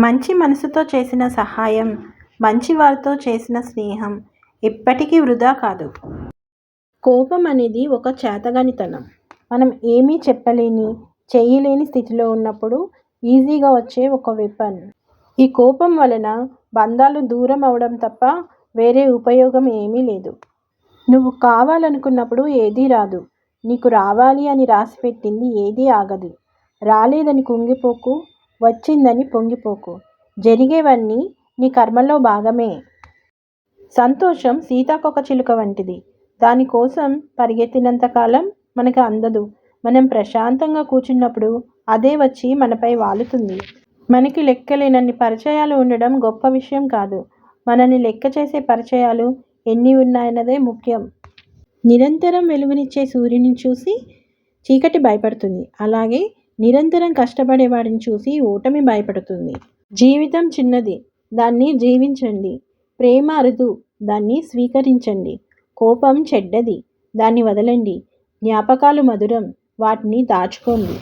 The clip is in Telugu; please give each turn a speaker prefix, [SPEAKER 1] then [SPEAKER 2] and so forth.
[SPEAKER 1] మంచి మనసుతో చేసిన సహాయం మంచి వారితో చేసిన స్నేహం ఎప్పటికీ వృధా కాదు. కోపం అనేది ఒక చేతగానితనం. మనం ఏమీ చెప్పలేని చేయలేని స్థితిలో ఉన్నప్పుడు ఈజీగా వచ్చే ఒక వెపన్ ఈ కోపం వలన బంధాలు దూరం అవడం తప్ప వేరే ఉపయోగం ఏమీ లేదు. నువ్వు కావాలనుకున్నప్పుడు ఏదీ రాదు. నీకు రావాలి అని రాసిపెట్టింది ఏదీ ఆగదు. రాలేదని కుంగిపోకు వచ్చిందని పొంగిపోకు. జరిగేవన్నీ నీ కర్మలో భాగమే. సంతోషం సీతాకోకచిలుక వంటిది. దానికోసం పరిగెత్తినంతకాలం మనకు అందదు. మనం ప్రశాంతంగా కూర్చున్నప్పుడు అదే వచ్చి మనపై వాలుతుంది. మనకి లెక్కలేనన్ని పరిచయాలు ఉండడం గొప్ప విషయం కాదు. మనల్ని లెక్క చేసే పరిచయాలు ఎన్ని ఉన్నాయన్నదే ముఖ్యం. నిరంతరం వెలుగునిచ్చే సూర్యుని చూసి చీకటి భయపడుతుంది. అలాగే నిరంతరం కష్టపడేవాడిని చూసి ఓటమి భయపడుతుంది. జీవితం చిన్నది. దాన్ని జీవించండి. ప్రేమ అరుదు. దాన్ని స్వీకరించండి. కోపం చెడ్డది. దాన్ని వదలండి. జ్ఞాపకాలు మధురం. వాటిని దాచుకోండి.